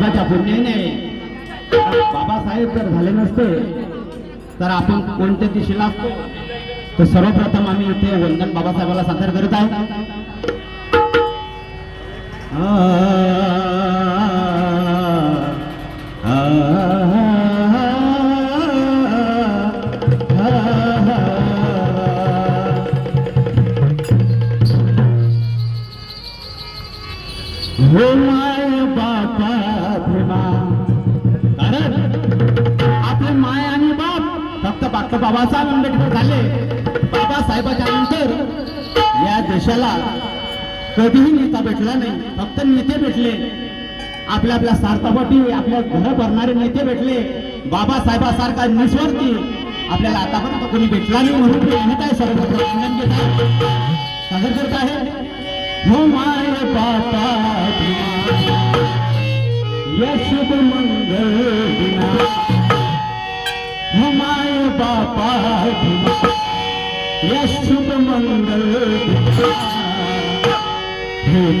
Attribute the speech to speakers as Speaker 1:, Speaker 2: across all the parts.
Speaker 1: बाबाच्या पुण्याने बाबासाहेब जर झाले नसते तर आपण कोणत्या दिशेला असतो तर सर्वप्रथम आम्ही इथे वंदन बाबासाहेबाला सादर करत आहोत हो तर बाबासाहेब आंबेडकर झाले बाबासाहेबाच्या नंतर या देशाला कधीही नेता भेटला नाही. फक्त नेते भेटले. आपल्या आपल्या स्वार्थापोटी आपल्या घर भरणारे नेते भेटले. बाबासाहेबासारखा निस्वार्थी आपल्याला आतापर्यंत कोणी भेटला नाही म्हणून ते आहे सर्वत्र आनंद सादर करत आहे. हो माय बापा या मंगल दिना माय बापा या शुभ मंगल दिना हे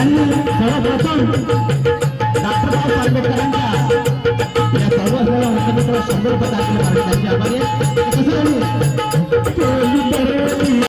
Speaker 1: सर्वप्रथम डॉक्टर बाबासाहेब आंबेडकरांच्या या सर्व सर्व मुख्यमंत्र्यांना शंभर रुपये दाखले त्यांचे आभारी आहेत.